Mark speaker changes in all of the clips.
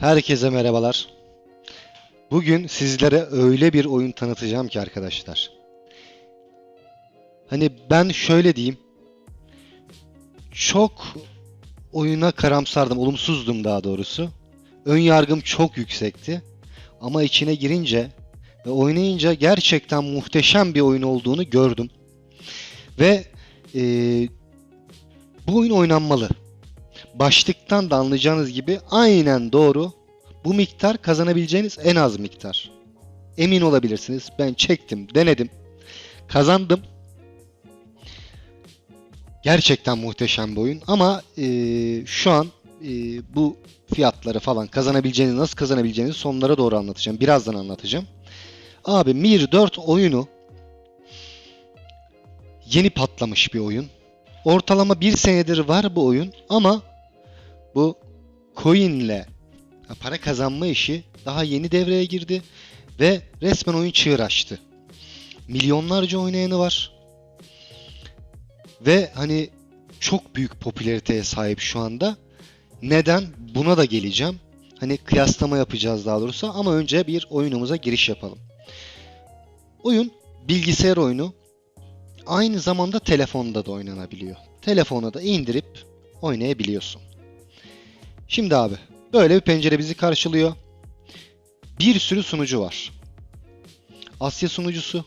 Speaker 1: Herkese merhabalar. Bugün sizlere öyle bir oyun tanıtacağım ki arkadaşlar. Hani ben şöyle diyeyim. Çok oyuna karamsardım, olumsuzdum daha doğrusu. Ön yargım çok yüksekti. Ama içine girince ve oynayınca gerçekten muhteşem bir oyun olduğunu gördüm. Ve eee, bu oyun oynanmalı. Başlıktan da anlayacağınız gibi aynen doğru. Bu miktar kazanabileceğiniz en az miktar. Emin olabilirsiniz. Ben çektim, denedim. Kazandım. Gerçekten muhteşem bir oyun ama eee, şu an eee, bu fiyatları falan kazanabileceğinizi, nasıl kazanabileceğinizi sonlara doğru anlatacağım. Birazdan anlatacağım. Abi Mir 4 oyunu yeni patlamış bir oyun. Ortalama bir senedir var bu oyun ama bu coin'le para kazanma işi daha yeni devreye girdi ve resmen oyun çığır açtı. Milyonlarca oynayanı var. Ve hani çok büyük popülariteye sahip şu anda. Neden? Buna da geleceğim. Hani kıyaslama yapacağız daha doğrusu ama önce bir oyunumuza giriş yapalım. Oyun bilgisayar oyunu. Aynı zamanda telefonda da oynanabiliyor. Telefona da indirip oynayabiliyorsun. Şimdi abi böyle bir pencere bizi karşılıyor. Bir sürü sunucu var. Asya sunucusu,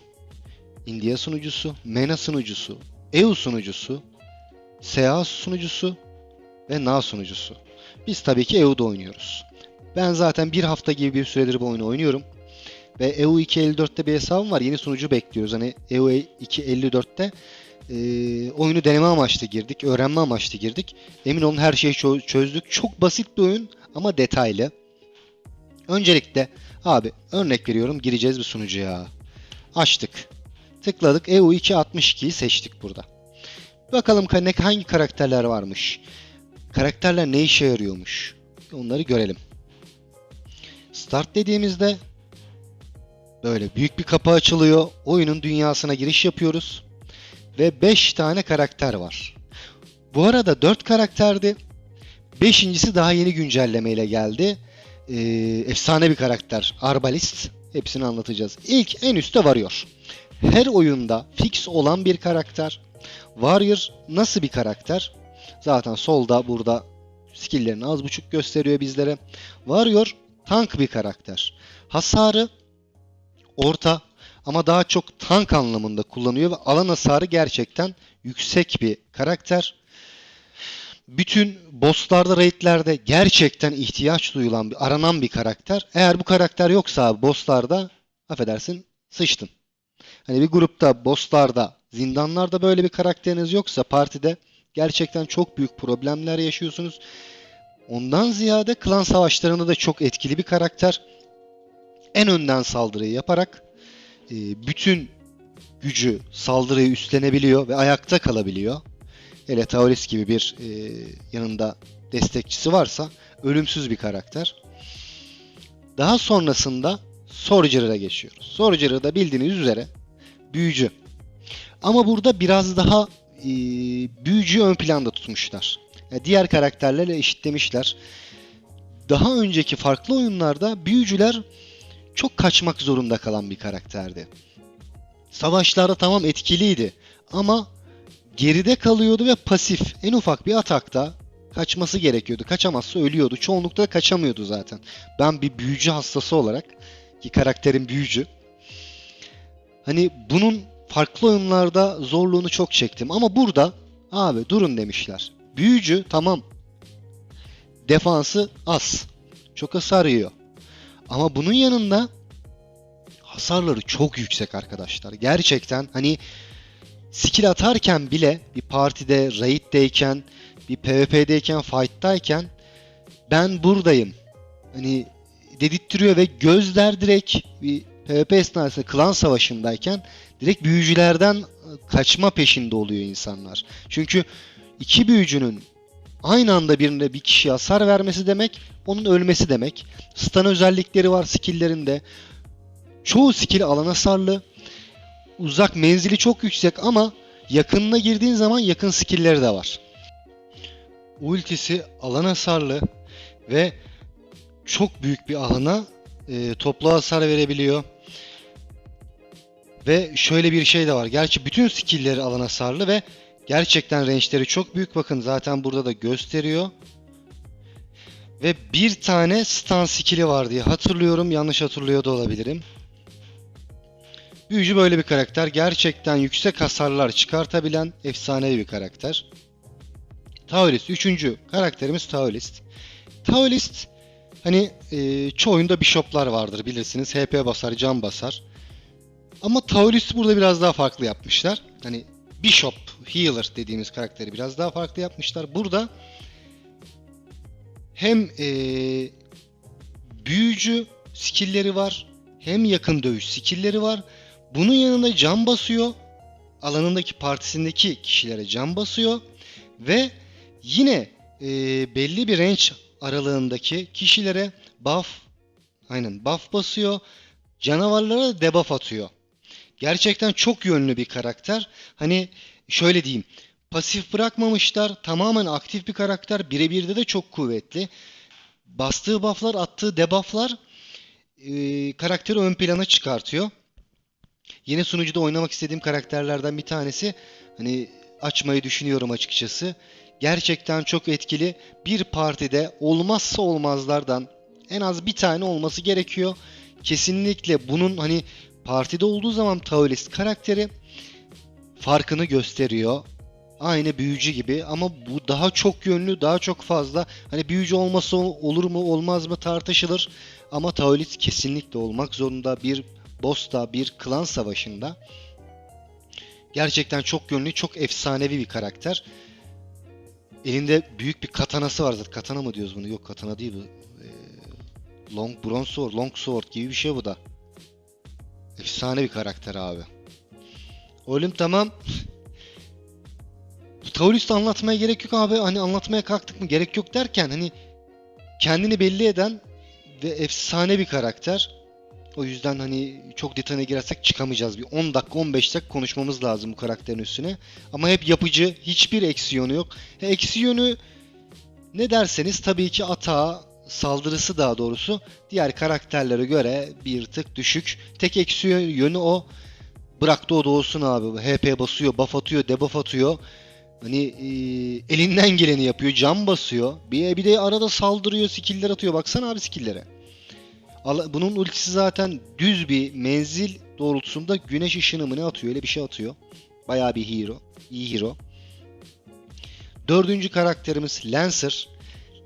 Speaker 1: India sunucusu, MENA sunucusu, EU sunucusu, SEA sunucusu ve NA sunucusu. Biz tabii ki EU'da oynuyoruz. Ben zaten bir hafta gibi bir süredir bu oyunu oynuyorum. Ve EU 254'te bir hesabım var. Yeni sunucu bekliyoruz. Hani EU 254'te e, oyunu deneme amaçlı girdik. Öğrenme amaçlı girdik. Emin olun her şeyi çö- çözdük. Çok basit bir oyun ama detaylı. Öncelikle abi örnek veriyorum gireceğiz bir sunucuya. Açtık. Tıkladık. E EU 262'yi seçtik burada. Bakalım ka- ne hangi karakterler varmış. Karakterler ne işe yarıyormuş. Onları görelim. Start dediğimizde böyle büyük bir kapı açılıyor. Oyunun dünyasına giriş yapıyoruz. Ve 5 tane karakter var. Bu arada 4 karakterdi. Beşincisi daha yeni güncellemeyle geldi. Ee, efsane bir karakter. Arbalist. Hepsini anlatacağız. İlk en üstte varıyor. Her oyunda fix olan bir karakter. Warrior nasıl bir karakter? Zaten solda burada skill'lerini az buçuk gösteriyor bizlere. Warrior tank bir karakter. Hasarı orta ama daha çok tank anlamında kullanıyor ve alan hasarı gerçekten yüksek bir karakter. Bütün bosslarda, raidlerde gerçekten ihtiyaç duyulan, aranan bir karakter. Eğer bu karakter yoksa bosslarda affedersin sıçtın. Hani bir grupta, bosslarda, zindanlarda böyle bir karakteriniz yoksa partide gerçekten çok büyük problemler yaşıyorsunuz. Ondan ziyade klan savaşlarında da çok etkili bir karakter. En önden saldırıyı yaparak bütün gücü saldırıyı üstlenebiliyor ve ayakta kalabiliyor. Hele Tauris gibi bir e, yanında destekçisi varsa ölümsüz bir karakter. Daha sonrasında Sorcerer'a geçiyoruz. Sorcerer da bildiğiniz üzere büyücü. Ama burada biraz daha e, büyücüyü ön planda tutmuşlar. Yani diğer karakterlerle eşitlemişler. Daha önceki farklı oyunlarda büyücüler çok kaçmak zorunda kalan bir karakterdi. Savaşlarda tamam etkiliydi ama geride kalıyordu ve pasif. En ufak bir atakta kaçması gerekiyordu. Kaçamazsa ölüyordu. Çoğunlukla kaçamıyordu zaten. Ben bir büyücü hastası olarak ki karakterim büyücü. Hani bunun farklı oyunlarda zorluğunu çok çektim ama burada abi durun demişler. Büyücü tamam. Defansı az. Çok hasar yiyor. Ama bunun yanında hasarları çok yüksek arkadaşlar. Gerçekten hani skill atarken bile bir partide, raid'deyken, bir PvP'deyken, fight'tayken ben buradayım. Hani dedirttiriyor ve gözler direkt bir PvP esnasında klan savaşındayken direkt büyücülerden kaçma peşinde oluyor insanlar. Çünkü iki büyücünün aynı anda birine bir kişiye hasar vermesi demek, onun ölmesi demek. Stun özellikleri var skill'lerinde. Çoğu skill alan hasarlı. Uzak menzili çok yüksek ama yakınına girdiğin zaman yakın skill'leri de var. Ultisi alan hasarlı ve çok büyük bir alana e, toplu hasar verebiliyor. Ve şöyle bir şey de var. Gerçi bütün skill'leri alan hasarlı ve gerçekten range'leri çok büyük. Bakın zaten burada da gösteriyor. Ve bir tane stun skill'i var diye hatırlıyorum. Yanlış hatırlıyor da olabilirim. Büyücü böyle bir karakter. Gerçekten yüksek hasarlar çıkartabilen efsanevi bir karakter. Taoist. Üçüncü karakterimiz Taoist. Taoist hani e, çoğu oyunda bishoplar vardır bilirsiniz. HP basar, can basar. Ama Taoist'i burada biraz daha farklı yapmışlar. Hani Bishop, Healer dediğimiz karakteri biraz daha farklı yapmışlar. Burada hem e, büyücü skill'leri var, hem yakın dövüş skill'leri var. Bunun yanında can basıyor. Alanındaki partisindeki kişilere can basıyor. Ve yine e, belli bir range aralığındaki kişilere buff aynen buff basıyor. Canavarlara da debuff atıyor. Gerçekten çok yönlü bir karakter. Hani şöyle diyeyim. Pasif bırakmamışlar. Tamamen aktif bir karakter. Birebirde de çok kuvvetli. Bastığı bufflar, attığı debufflar e, karakteri ön plana çıkartıyor. Yeni sunucuda oynamak istediğim karakterlerden bir tanesi. Hani açmayı düşünüyorum açıkçası. Gerçekten çok etkili. Bir partide olmazsa olmazlardan en az bir tane olması gerekiyor. Kesinlikle bunun hani partide olduğu zaman Taoist karakteri farkını gösteriyor. Aynı büyücü gibi ama bu daha çok yönlü, daha çok fazla. Hani büyücü olması olur mu, olmaz mı tartışılır. Ama Taoist kesinlikle olmak zorunda bir boss'ta, bir klan savaşında. Gerçekten çok yönlü, çok efsanevi bir karakter. Elinde büyük bir katanası var zaten. Katana mı diyoruz bunu? Yok katana değil bu. Ee, long bronze sword, long sword gibi bir şey bu da. Efsane bir karakter abi. Oğlum tamam. Taurus'u anlatmaya gerek yok abi. Hani anlatmaya kalktık mı gerek yok derken hani kendini belli eden ve efsane bir karakter. O yüzden hani çok detayına girersek çıkamayacağız. Bir 10 dakika 15 dakika konuşmamız lazım bu karakterin üstüne. Ama hep yapıcı. Hiçbir eksi yönü yok. He, eksi yönü ne derseniz tabii ki atağı, saldırısı daha doğrusu diğer karakterlere göre bir tık düşük. Tek eksi yönü o. Bıraktı o da olsun abi. HP basıyor, buff atıyor, debuff atıyor. Hani e, elinden geleni yapıyor, can basıyor. Bir, bir de arada saldırıyor, skill'ler atıyor. Baksana abi skill'lere. Bunun ultisi zaten düz bir menzil doğrultusunda güneş ışını mı ne atıyor? Öyle bir şey atıyor. Bayağı bir hero. İyi hero. Dördüncü karakterimiz Lancer.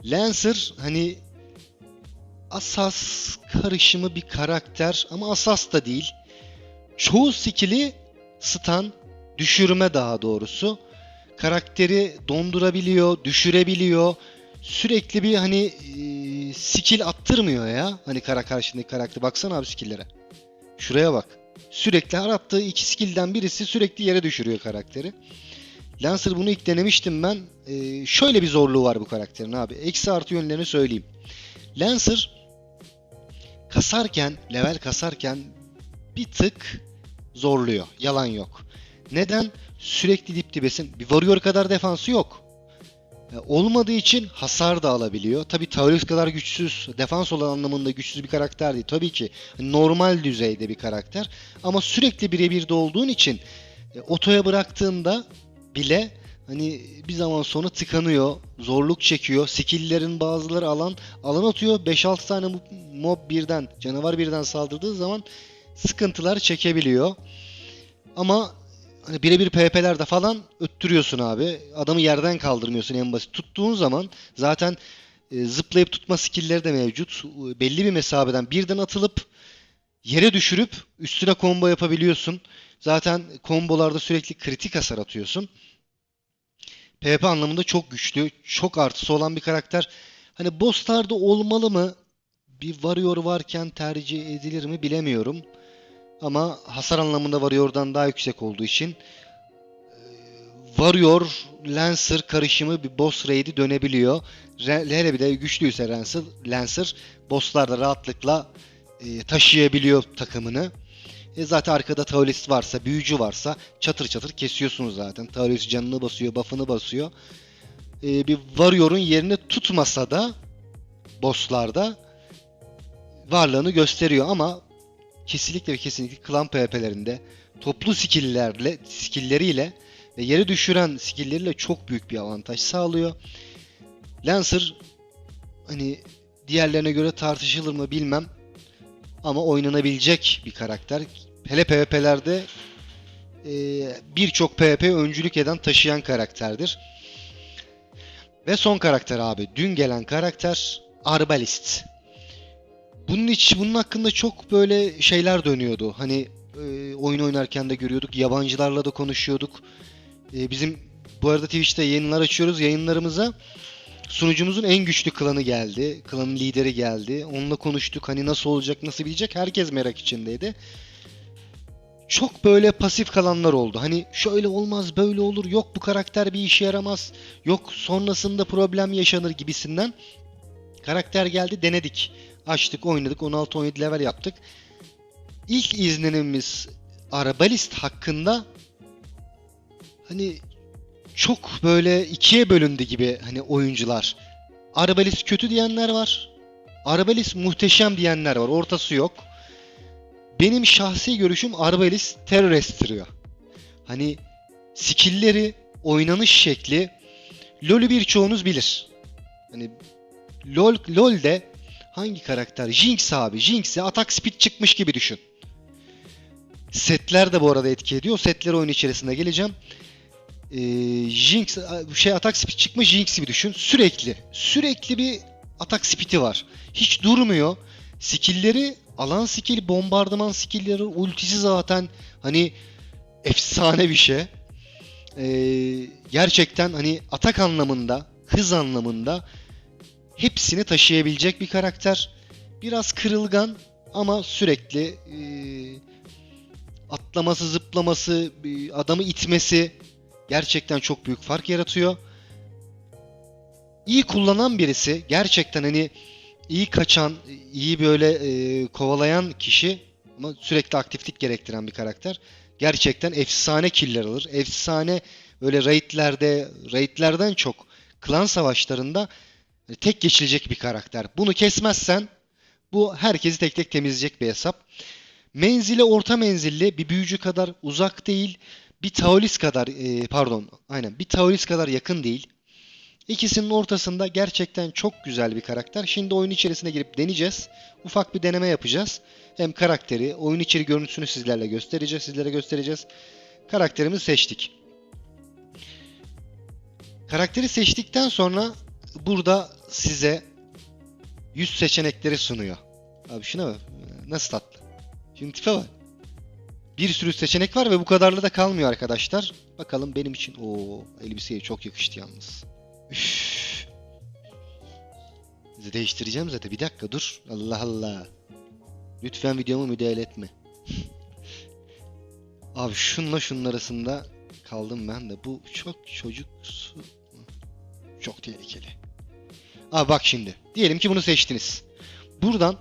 Speaker 1: Lancer hani asas karışımı bir karakter ama asas da değil. Çoğu skill'i stun, düşürme daha doğrusu. Karakteri dondurabiliyor, düşürebiliyor. Sürekli bir hani e, skill attırmıyor ya. Hani kara karşındaki karakter. Baksana abi skill'lere. Şuraya bak. Sürekli her attığı iki skill'den birisi sürekli yere düşürüyor karakteri. Lancer bunu ilk denemiştim ben. Ee, şöyle bir zorluğu var bu karakterin abi. Eksi artı yönlerini söyleyeyim. Lancer kasarken, level kasarken bir tık zorluyor. Yalan yok. Neden? Sürekli dip dibesin. Bir varıyor kadar defansı yok. E, olmadığı için hasar da alabiliyor. Tabi Taurus kadar güçsüz, defans olan anlamında güçsüz bir karakter değil. Tabii ki normal düzeyde bir karakter. Ama sürekli birebir de olduğun için e, otoya bıraktığında bile hani bir zaman sonra tıkanıyor, zorluk çekiyor. Skill'lerin bazıları alan alan atıyor. 5-6 tane mob birden, canavar birden saldırdığı zaman sıkıntılar çekebiliyor. Ama hani birebir PvP'lerde falan öttürüyorsun abi. Adamı yerden kaldırmıyorsun en basit. Tuttuğun zaman zaten e, zıplayıp tutma skill'leri de mevcut. Belli bir mesafeden birden atılıp yere düşürüp üstüne combo yapabiliyorsun. Zaten kombolarda sürekli kritik hasar atıyorsun. PvP anlamında çok güçlü, çok artısı olan bir karakter. Hani bosslarda olmalı mı? Bir warrior varken tercih edilir mi bilemiyorum. Ama hasar anlamında Warrior'dan daha yüksek olduğu için e, Warrior Lancer karışımı bir boss raid'i dönebiliyor. Hele bir de güçlüyse Lancer, Lancer bosslarda rahatlıkla e, taşıyabiliyor takımını. E zaten arkada Taoist varsa, büyücü varsa çatır çatır kesiyorsunuz zaten. Taoist canını basıyor, buff'ını basıyor. E, bir Warrior'un yerini tutmasa da bosslarda varlığını gösteriyor ama kesinlikle ve kesinlikle klan PvP'lerinde toplu skill'lerle skill'leriyle ve yere düşüren skill'leriyle çok büyük bir avantaj sağlıyor. Lancer hani diğerlerine göre tartışılır mı bilmem ama oynanabilecek bir karakter. Hele PvP'lerde e, birçok PvP öncülük eden taşıyan karakterdir. Ve son karakter abi. Dün gelen karakter Arbalist. Bunun iç, bunun hakkında çok böyle şeyler dönüyordu. Hani e, oyun oynarken de görüyorduk. Yabancılarla da konuşuyorduk. E, bizim bu arada Twitch'te yayınlar açıyoruz. Yayınlarımıza sunucumuzun en güçlü klanı geldi. Klanın lideri geldi. Onunla konuştuk. Hani nasıl olacak, nasıl bilecek herkes merak içindeydi. Çok böyle pasif kalanlar oldu. Hani şöyle olmaz, böyle olur. Yok bu karakter bir işe yaramaz. Yok sonrasında problem yaşanır gibisinden. Karakter geldi, denedik. Açtık, oynadık. 16-17 level yaptık. İlk izlenimimiz Arabalist hakkında hani çok böyle ikiye bölündü gibi hani oyuncular. Arabalist kötü diyenler var. Arabalist muhteşem diyenler var. Ortası yok. Benim şahsi görüşüm Arbalist terör estiriyor. Hani skill'leri, oynanış şekli LoL'ü birçoğunuz bilir. Hani LoL LoL'de hangi karakter? Jinx abi. Jinx'e atak speed çıkmış gibi düşün. Setler de bu arada etki ediyor. Setler oyun içerisinde geleceğim. Ee, Jinx şey atak speed çıkmış Jinx gibi düşün. Sürekli sürekli bir atak speed'i var. Hiç durmuyor. Skill'leri alan skill, bombardıman skill'leri, ultisi zaten hani efsane bir şey. Ee, gerçekten hani atak anlamında, hız anlamında hepsini taşıyabilecek bir karakter. Biraz kırılgan ama sürekli e, atlaması, zıplaması, e, adamı itmesi gerçekten çok büyük fark yaratıyor. İyi kullanan birisi, gerçekten hani iyi kaçan, iyi böyle e, kovalayan kişi ama sürekli aktiflik gerektiren bir karakter. Gerçekten efsane killer alır. Efsane böyle raidlerde, raidlerden çok klan savaşlarında e, tek geçilecek bir karakter. Bunu kesmezsen bu herkesi tek tek temizleyecek bir hesap. Menzili orta menzilli, bir büyücü kadar uzak değil, bir Taulis kadar e, pardon, aynen bir Taulis kadar yakın değil. İkisinin ortasında gerçekten çok güzel bir karakter. Şimdi oyun içerisine girip deneyeceğiz. Ufak bir deneme yapacağız. Hem karakteri, oyun içeri görüntüsünü sizlerle göstereceğiz, sizlere göstereceğiz. Karakterimizi seçtik. Karakteri seçtikten sonra burada size yüz seçenekleri sunuyor. Abi şuna bak. Nasıl tatlı. Şimdi tipe bak. Bir sürü seçenek var ve bu kadarla da kalmıyor arkadaşlar. Bakalım benim için. o elbiseye çok yakıştı yalnız. Üf. Değiştireceğim zaten. Bir dakika dur. Allah Allah. Lütfen videomu müdahale etme. Abi şunla şunun arasında kaldım ben de. Bu çok çocuksu. Çok tehlikeli. Abi bak şimdi. Diyelim ki bunu seçtiniz. Buradan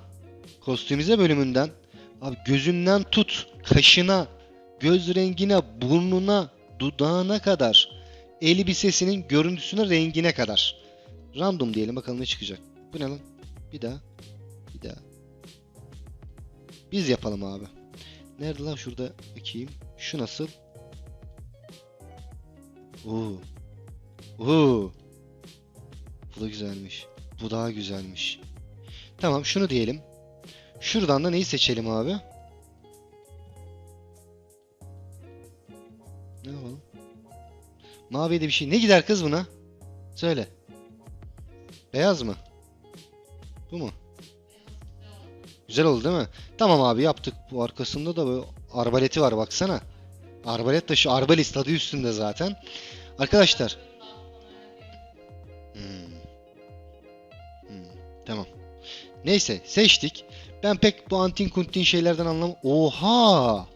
Speaker 1: kostümize bölümünden abi gözünden tut kaşına, göz rengine, burnuna, dudağına kadar elbisesinin görüntüsüne, rengine kadar. Random diyelim bakalım ne çıkacak. Bu ne lan? Bir daha. Bir daha. Biz yapalım abi. Nerede lan şurada bakayım. Şu nasıl? Oo. Oo. Bu da güzelmiş. Bu daha güzelmiş. Tamam şunu diyelim. Şuradan da neyi seçelim abi? Maviye de bir şey. Ne gider kız buna? Söyle. Beyaz mı? Bu mu? Güzel oldu değil mi? Tamam abi yaptık. Bu arkasında da böyle arbaleti var baksana. Arbalet şu arbalist adı üstünde zaten. Arkadaşlar. Hmm. Hmm, Tamam. Neyse seçtik. Ben pek bu antin kuntin şeylerden anlam. Oha!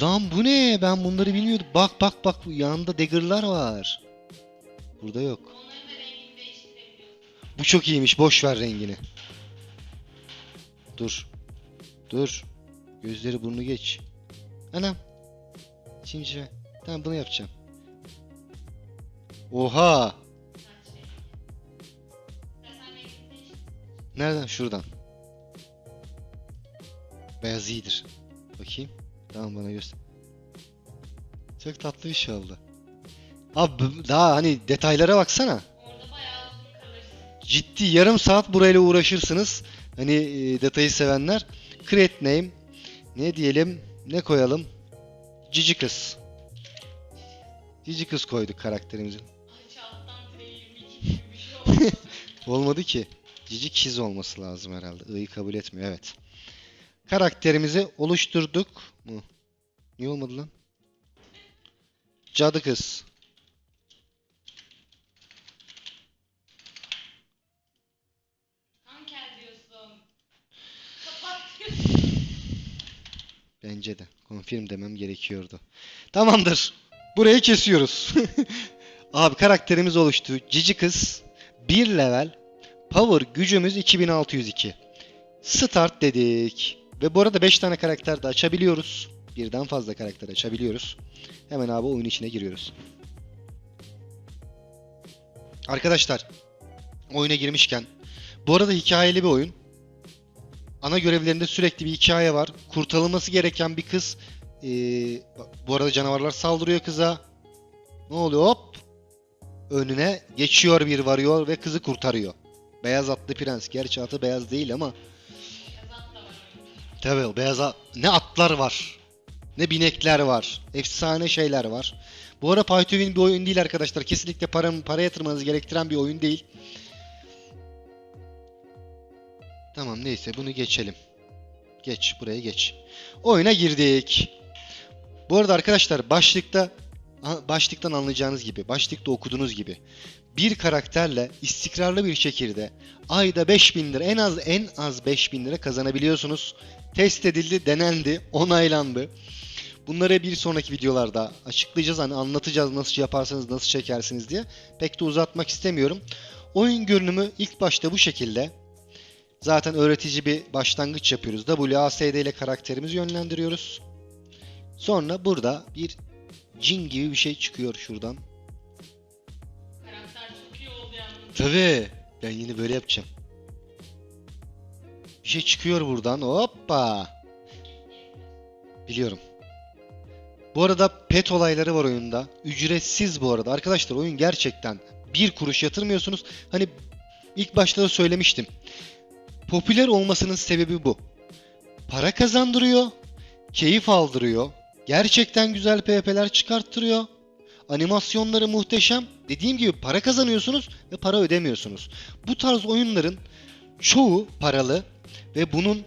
Speaker 1: Lan bu ne? Ben bunları bilmiyordum. Bak bak bak yanında dagger'lar var. Burada yok. Bu çok iyiymiş. Boş ver rengini. Dur. Dur. Gözleri burnu geç. Anam. Şimdi tamam bunu yapacağım. Oha. Nereden? Şuradan. Beyaz iyidir. Bakayım. Tamam bana göster. Çok tatlı bir şey oldu. Abi daha hani detaylara baksana. Ciddi yarım saat burayla uğraşırsınız. Hani e, detayı sevenler. Create name. Ne diyelim? Ne koyalım? Cici kız. Cici kız koyduk karakterimizi.
Speaker 2: Aç alttan D22 gibi bir şey.
Speaker 1: Olmadı ki. Cici kiz olması lazım herhalde. I'yı kabul etmiyor. Evet. Karakterimizi oluşturduk mu? Niye olmadı lan? Cadı kız.
Speaker 2: Hanker diyorsun. Kapat diyorsun.
Speaker 1: Bence de. Confirm demem gerekiyordu. Tamamdır. Burayı kesiyoruz. Abi karakterimiz oluştu. Cici kız. 1 level. Power gücümüz 2602. Start dedik. Ve bu arada 5 tane karakter de açabiliyoruz. Birden fazla karakter açabiliyoruz. Hemen abi oyun içine giriyoruz. Arkadaşlar oyuna girmişken bu arada hikayeli bir oyun. Ana görevlerinde sürekli bir hikaye var. Kurtarılması gereken bir kız. Ee, bu arada canavarlar saldırıyor kıza. Ne oluyor? Hop! Önüne geçiyor bir varıyor ve kızı kurtarıyor. Beyaz atlı prens. Gerçi atı beyaz değil ama. Tabii o beyaz at- Ne atlar var. Ne binekler var. Efsane şeyler var. Bu arada Pay to Win bir oyun değil arkadaşlar. Kesinlikle para, para yatırmanızı gerektiren bir oyun değil. Tamam neyse bunu geçelim. Geç buraya geç. Oyuna girdik. Bu arada arkadaşlar başlıkta başlıktan anlayacağınız gibi, başlıkta okuduğunuz gibi bir karakterle istikrarlı bir şekilde ayda 5000 lira en az en az 5000 lira kazanabiliyorsunuz. Test edildi, denendi, onaylandı. Bunları bir sonraki videolarda açıklayacağız. Hani anlatacağız nasıl yaparsanız nasıl çekersiniz diye. Pek de uzatmak istemiyorum. Oyun görünümü ilk başta bu şekilde. Zaten öğretici bir başlangıç yapıyoruz. WASD ile karakterimizi yönlendiriyoruz. Sonra burada bir cin gibi bir şey çıkıyor şuradan.
Speaker 2: Karakter çok iyi oldu yalnız.
Speaker 1: Tabii. Ben yine böyle yapacağım. Şey çıkıyor buradan. Hoppa. Biliyorum. Bu arada pet olayları var oyunda. Ücretsiz bu arada. Arkadaşlar oyun gerçekten bir kuruş yatırmıyorsunuz. Hani ilk başta da söylemiştim. Popüler olmasının sebebi bu. Para kazandırıyor, keyif aldırıyor. Gerçekten güzel PvP'ler çıkarttırıyor. Animasyonları muhteşem. Dediğim gibi para kazanıyorsunuz ve para ödemiyorsunuz. Bu tarz oyunların çoğu paralı ve bunun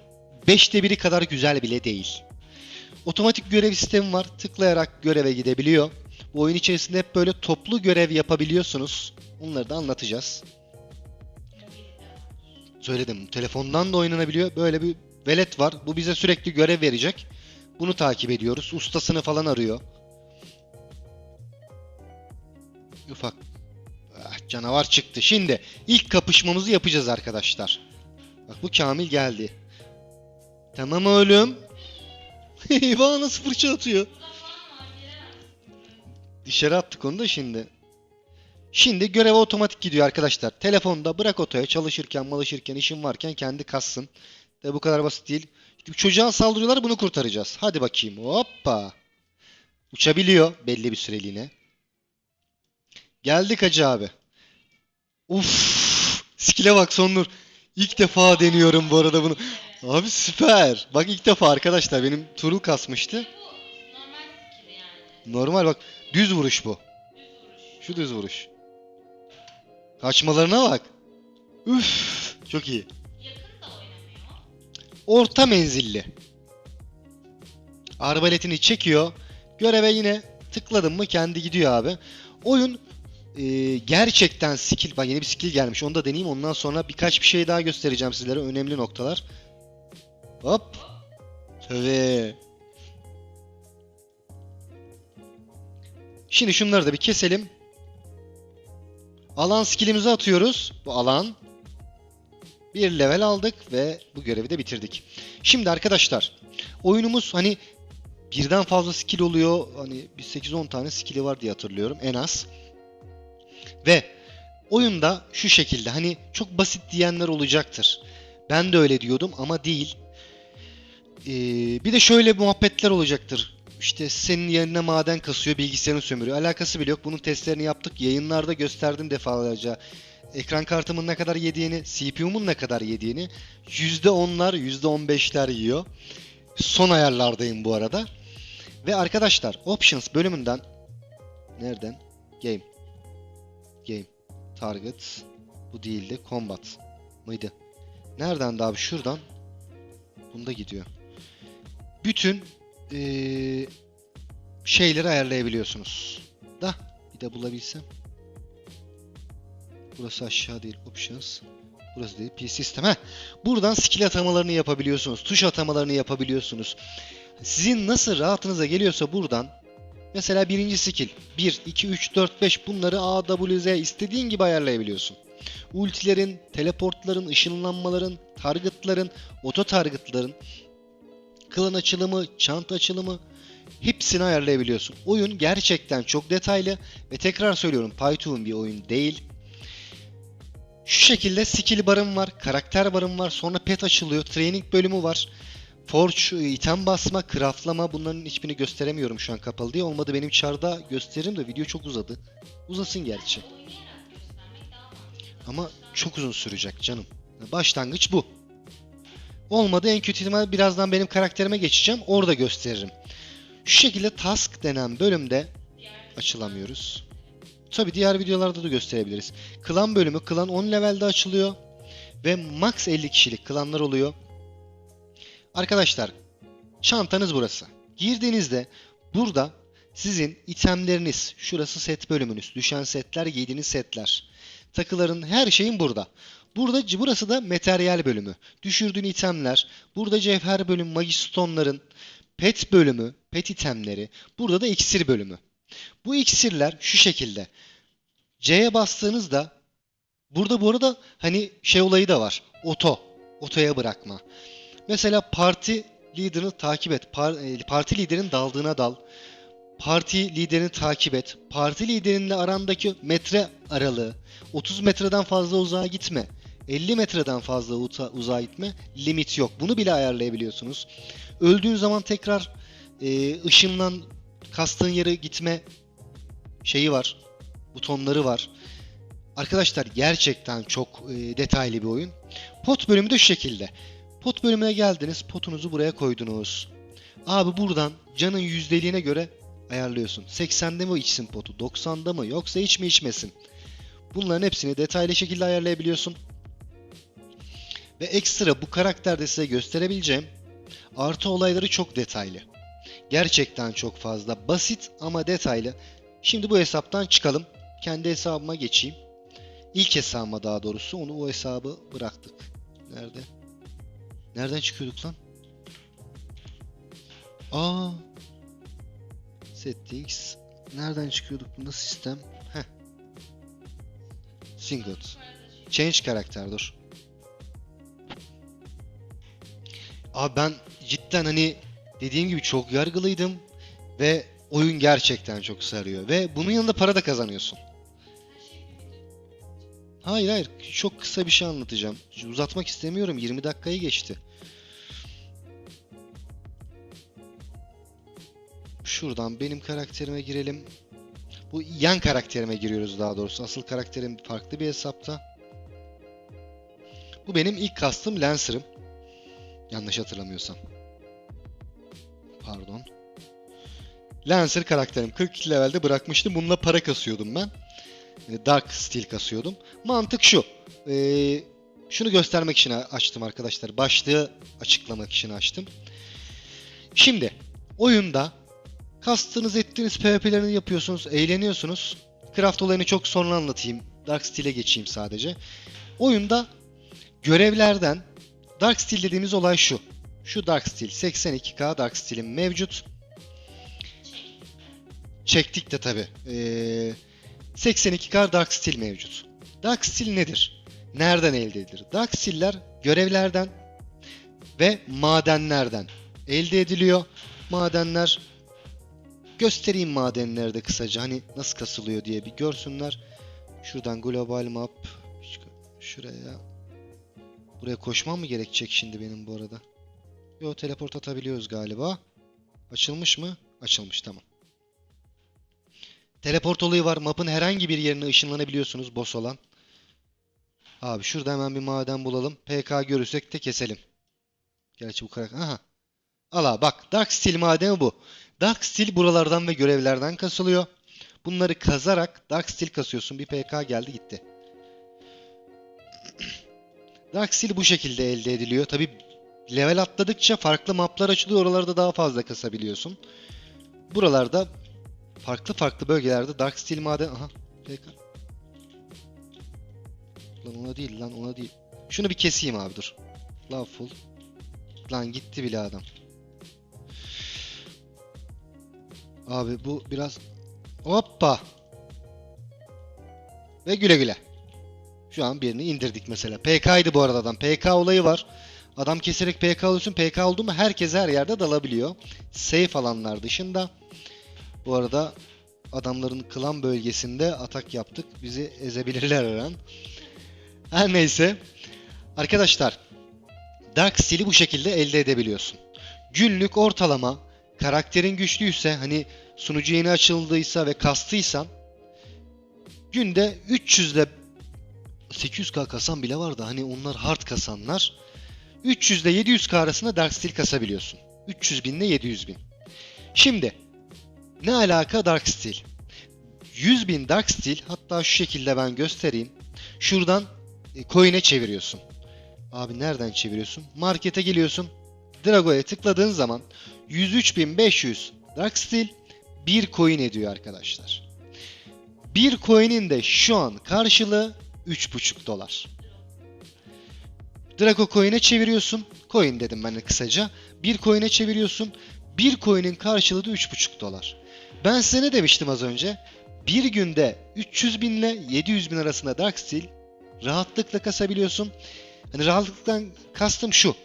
Speaker 1: 5'te biri kadar güzel bile değil. Otomatik görev sistemi var. Tıklayarak göreve gidebiliyor. Bu oyun içerisinde hep böyle toplu görev yapabiliyorsunuz. Onları da anlatacağız. Söyledim. Telefondan da oynanabiliyor. Böyle bir velet var. Bu bize sürekli görev verecek. Bunu takip ediyoruz. Ustasını falan arıyor. Ufak. Ah, canavar çıktı. Şimdi ilk kapışmamızı yapacağız arkadaşlar. Bak bu Kamil geldi. Tamam oğlum. Eyvah nasıl fırça atıyor. Dışarı attık onu da şimdi. Şimdi görev otomatik gidiyor arkadaşlar. Telefonda bırak otoya çalışırken malışırken işin varken kendi kassın. De bu kadar basit değil. İşte çocuğa saldırıyorlar bunu kurtaracağız. Hadi bakayım hoppa. Uçabiliyor belli bir süreliğine. Geldik hacı abi. Uf, skill'e bak Sonur. İlk defa deniyorum bu arada bunu. Abi süper. Bak ilk defa arkadaşlar benim turul kasmıştı.
Speaker 2: Normal
Speaker 1: bak düz vuruş bu. Şu düz vuruş. Kaçmalarına bak. Üf, çok iyi. Orta menzilli. Arbaletini çekiyor. Göreve yine tıkladım mı kendi gidiyor abi. Oyun e, gerçekten skill. Bak yeni bir skill gelmiş. Onu da deneyeyim. Ondan sonra birkaç bir şey daha göstereceğim sizlere. Önemli noktalar. Hop. Tabii. Şimdi şunları da bir keselim. Alan skillimizi atıyoruz. Bu alan. Bir level aldık ve bu görevi de bitirdik. Şimdi arkadaşlar oyunumuz hani birden fazla skill oluyor. Hani bir 8-10 tane skill'i var diye hatırlıyorum en az. Ve oyunda şu şekilde hani çok basit diyenler olacaktır. Ben de öyle diyordum ama değil. Ee, bir de şöyle muhabbetler olacaktır. İşte senin yerine maden kasıyor, bilgisayarını sömürüyor. Alakası bile yok. Bunun testlerini yaptık. Yayınlarda gösterdim defalarca. Ekran kartımın ne kadar yediğini, CPU'mun ne kadar yediğini. %10'lar, %15'ler yiyor. Son ayarlardayım bu arada. Ve arkadaşlar Options bölümünden nereden? Game. Game. Target. Bu değildi. Combat. Mıydı? Nereden de abi? Şuradan. Bunda gidiyor. Bütün eee, şeyleri ayarlayabiliyorsunuz. Da bir de bulabilsem. Burası aşağı değil. Options. Burası değil. PC System. Heh. Buradan skill atamalarını yapabiliyorsunuz. Tuş atamalarını yapabiliyorsunuz. Sizin nasıl rahatınıza geliyorsa buradan mesela birinci skill 1, 2, 3, 4, 5 bunları A, W, Z istediğin gibi ayarlayabiliyorsun. Ultilerin, teleportların, ışınlanmaların, targetların, oto targetların, klan açılımı, çant açılımı hepsini ayarlayabiliyorsun. Oyun gerçekten çok detaylı ve tekrar söylüyorum Python bir oyun değil. Şu şekilde skill barım var, karakter barım var, sonra pet açılıyor, training bölümü var. Forge, item basma, craftlama bunların hiçbirini gösteremiyorum şu an kapalı diye. Olmadı benim çarda gösteririm de video çok uzadı. Uzasın gerçi. Ama çok uzun sürecek canım. Başlangıç bu. Olmadı en kötü ihtimal birazdan benim karakterime geçeceğim. Orada gösteririm. Şu şekilde task denen bölümde açılamıyoruz. Tabi diğer videolarda da gösterebiliriz. Klan bölümü klan 10 levelde açılıyor. Ve max 50 kişilik klanlar oluyor. Arkadaşlar çantanız burası. Girdiğinizde burada sizin itemleriniz, şurası set bölümünüz, düşen setler, yediğiniz setler, takıların her şeyin burada. Burada burası da materyal bölümü. Düşürdüğün itemler, burada cevher bölümü, magistonların, pet bölümü, pet itemleri, burada da iksir bölümü. Bu iksirler şu şekilde. C'ye bastığınızda burada bu arada hani şey olayı da var. Oto. Otoya bırakma. Mesela parti liderini takip et. E, parti liderin daldığına dal. Parti liderini takip et. Parti liderinle arandaki metre aralığı 30 metreden fazla uzağa gitme. 50 metreden fazla uza- uzağa gitme. Limit yok. Bunu bile ayarlayabiliyorsunuz. Öldüğün zaman tekrar e, ışınlan kastığın yere gitme şeyi var. Butonları var. Arkadaşlar gerçekten çok e, detaylı bir oyun. Pot bölümü de şu şekilde. Pot bölümüne geldiniz. Potunuzu buraya koydunuz. Abi buradan canın yüzdeliğine göre ayarlıyorsun. 80'de mi içsin potu? 90'da mı? Yoksa iç mi içmesin? Bunların hepsini detaylı şekilde ayarlayabiliyorsun. Ve ekstra bu karakterde size gösterebileceğim artı olayları çok detaylı. Gerçekten çok fazla. Basit ama detaylı. Şimdi bu hesaptan çıkalım. Kendi hesabıma geçeyim. İlk hesabıma daha doğrusu. Onu o hesabı bıraktık. Nerede? Nereden çıkıyorduk lan? Aa. Settings. Nereden çıkıyorduk bunda sistem? Heh. Singot. Change karakter dur. Abi ben cidden hani dediğim gibi çok yargılıydım ve oyun gerçekten çok sarıyor ve bunun yanında para da kazanıyorsun. Hayır hayır çok kısa bir şey anlatacağım. Uzatmak istemiyorum 20 dakikayı geçti. Şuradan benim karakterime girelim. Bu yan karakterime giriyoruz daha doğrusu. Asıl karakterim farklı bir hesapta. Bu benim ilk kastım Lancer'ım. Yanlış hatırlamıyorsam. Pardon. Lancer karakterim 42 levelde bırakmıştım. Bununla para kasıyordum ben. Dark Steel kasıyordum. Mantık şu. Ee, şunu göstermek için açtım arkadaşlar. Başlığı açıklamak için açtım. Şimdi oyunda kastınız ettiğiniz PvP'lerini yapıyorsunuz, eğleniyorsunuz. Craft olayını çok sonra anlatayım. Dark Steel'e geçeyim sadece. Oyunda görevlerden Dark Steel dediğimiz olay şu. Şu Dark Steel 82k Dark Steel'im mevcut. Çektik de tabi. Ee, 82k Dark Steel mevcut. Dark Steel nedir? Nereden elde edilir? Dark Steel'ler görevlerden ve madenlerden elde ediliyor. Madenler göstereyim madenleri de kısaca hani nasıl kasılıyor diye bir görsünler. Şuradan global map şuraya Buraya koşmam mı gerekecek şimdi benim bu arada? Yo teleport atabiliyoruz galiba. Açılmış mı? Açılmış tamam. Teleport olayı var. Map'ın herhangi bir yerine ışınlanabiliyorsunuz boss olan. Abi şurada hemen bir maden bulalım. PK görürsek de keselim. Gerçi bu karakter... Aha. Al abi bak. Dark Steel madeni bu. Dark Steel buralardan ve görevlerden kasılıyor. Bunları kazarak Dark Steel kasıyorsun. Bir PK geldi gitti. Dark Steel bu şekilde elde ediliyor. Tabi level atladıkça farklı maplar açılıyor. Oralarda daha fazla kasabiliyorsun. Buralarda farklı farklı bölgelerde Dark Steel maden... Aha PK. Lan ona değil lan ona değil. Şunu bir keseyim abi dur. Loveful. Lan gitti bile adam. Abi bu biraz... Hoppa! Ve güle güle. Şu an birini indirdik mesela. PK'ydı bu arada adam. PK olayı var. Adam keserek PK alıyorsun. PK oldu mu herkes her yerde dalabiliyor. Safe alanlar dışında. Bu arada adamların klan bölgesinde atak yaptık. Bizi ezebilirler her an. Her neyse. Arkadaşlar Dark Steel'i bu şekilde elde edebiliyorsun. Günlük ortalama karakterin güçlüyse hani sunucu yeni açıldıysa ve kastıysan günde 300 ile 800k kasan bile var da hani onlar hard kasanlar 300 ile 700k arasında Dark Steel kasabiliyorsun. 300 bin ile 700 bin. Şimdi ne alaka Dark Steel? 100 bin Dark Steel hatta şu şekilde ben göstereyim. Şuradan e, coin'e çeviriyorsun. Abi nereden çeviriyorsun? Markete geliyorsun. Drago'ya tıkladığın zaman 103.500 Dark Steel 1 coin ediyor arkadaşlar. 1 coin'in de şu an karşılığı 3.5 dolar. Drago coin'e çeviriyorsun. Coin dedim ben de kısaca. 1 coin'e çeviriyorsun. 1 coin'in karşılığı da 3.5 dolar. Ben size ne demiştim az önce? Bir günde 300 bin ile 700 bin arasında Dark Steel rahatlıkla kasabiliyorsun. Hani rahatlıktan kastım şu.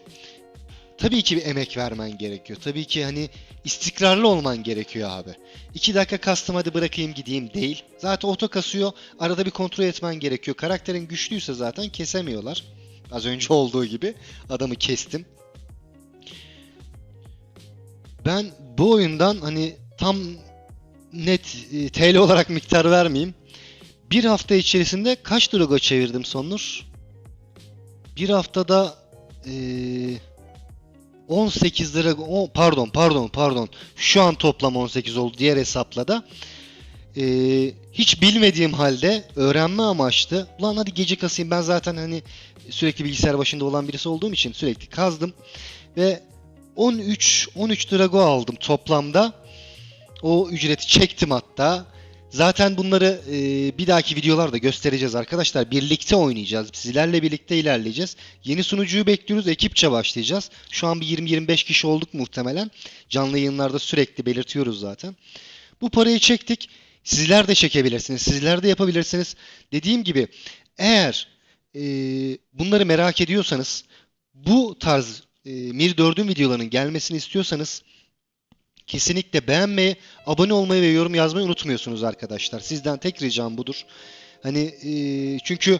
Speaker 1: Tabii ki bir emek vermen gerekiyor. Tabii ki hani istikrarlı olman gerekiyor abi. 2 dakika kastım hadi bırakayım gideyim değil. Zaten oto kasıyor. Arada bir kontrol etmen gerekiyor. Karakterin güçlüyse zaten kesemiyorlar. Az önce olduğu gibi adamı kestim. Ben bu oyundan hani tam net e, TL olarak miktar vermeyeyim. Bir hafta içerisinde kaç Drago çevirdim Sonur? Bir haftada eee 18 lira o, pardon pardon pardon. Şu an toplam 18 oldu diğer hesapla da. Eee, hiç bilmediğim halde öğrenme amaçlı ulan hadi gece kasayım ben zaten hani sürekli bilgisayar başında olan birisi olduğum için sürekli kazdım. Ve 13 13 Drago aldım toplamda. O ücreti çektim hatta Zaten bunları e, bir dahaki videolarda göstereceğiz arkadaşlar. Birlikte oynayacağız. Sizlerle birlikte ilerleyeceğiz. Yeni sunucuyu bekliyoruz. Ekipçe başlayacağız. Şu an bir 20-25 kişi olduk muhtemelen. Canlı yayınlarda sürekli belirtiyoruz zaten. Bu parayı çektik. Sizler de çekebilirsiniz. Sizler de yapabilirsiniz. Dediğim gibi eğer e, bunları merak ediyorsanız bu tarz e, Mir 4'ün videolarının gelmesini istiyorsanız Kesinlikle beğenmeyi, abone olmayı ve yorum yazmayı unutmuyorsunuz arkadaşlar. Sizden tek ricam budur. Hani e, çünkü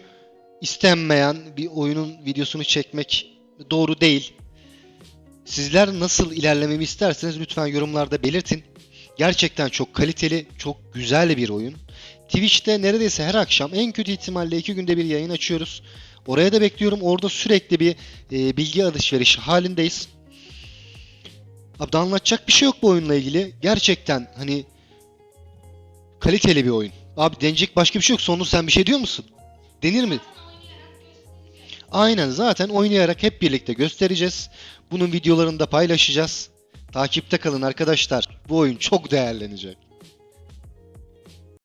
Speaker 1: istenmeyen bir oyunun videosunu çekmek doğru değil. Sizler nasıl ilerlememi isterseniz lütfen yorumlarda belirtin. Gerçekten çok kaliteli, çok güzel bir oyun. Twitch'te neredeyse her akşam en kötü ihtimalle iki günde bir yayın açıyoruz. Oraya da bekliyorum. Orada sürekli bir e, bilgi alışverişi halindeyiz. Abi daha anlatacak bir şey yok bu oyunla ilgili. Gerçekten hani kaliteli bir oyun. Abi denecek başka bir şey yok. Sonur sen bir şey diyor musun? Denir mi? Aynen zaten oynayarak hep birlikte göstereceğiz. Bunun videolarını da paylaşacağız. Takipte kalın arkadaşlar. Bu oyun çok değerlenecek.